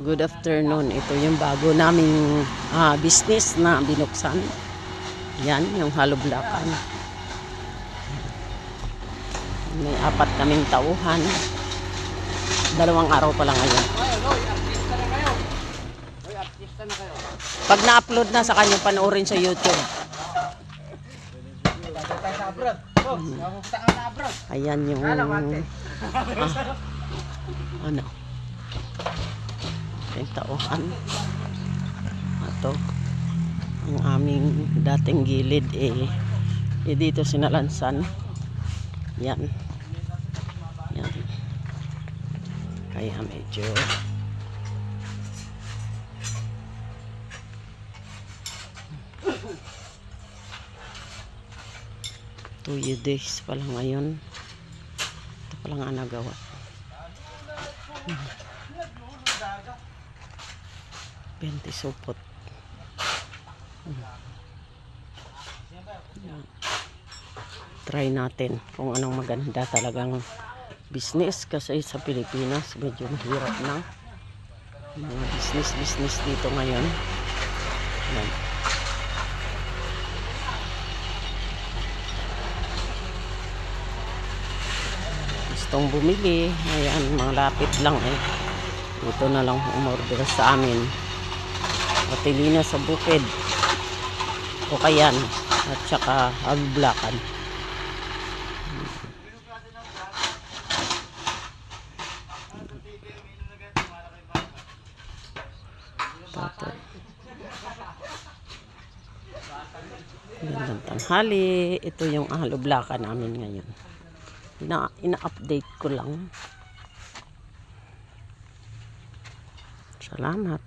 Good afternoon. Ito yung bago naming ah, business na binuksan. Yan, yung haloblakan. May apat kaming tauhan. Dalawang araw pa lang ngayon. Pag na-upload na sa kanya, panoorin sa YouTube. Ayan yung... Ah, ano? Yung tauhan. Ito. Ang aming dating gilid eh, eh dito sinalansan. Yan. Yan. Kaya medyo two days pa lang ngayon. Ito pa lang ang nagawa. Hmm. 20 supot. Hmm. Try natin kung anong maganda talagang business kasi sa Pilipinas medyo mahirap na mga business business dito ngayon. Yan. gustong bumili. Ayan, mga lapit lang eh. Ito na lang umorder sa amin. Otelina sa bukid. O kayan. At saka agblakan. Tapos. Ito yung ahaloblakan namin ngayon ina ina-update ko lang. Salamat.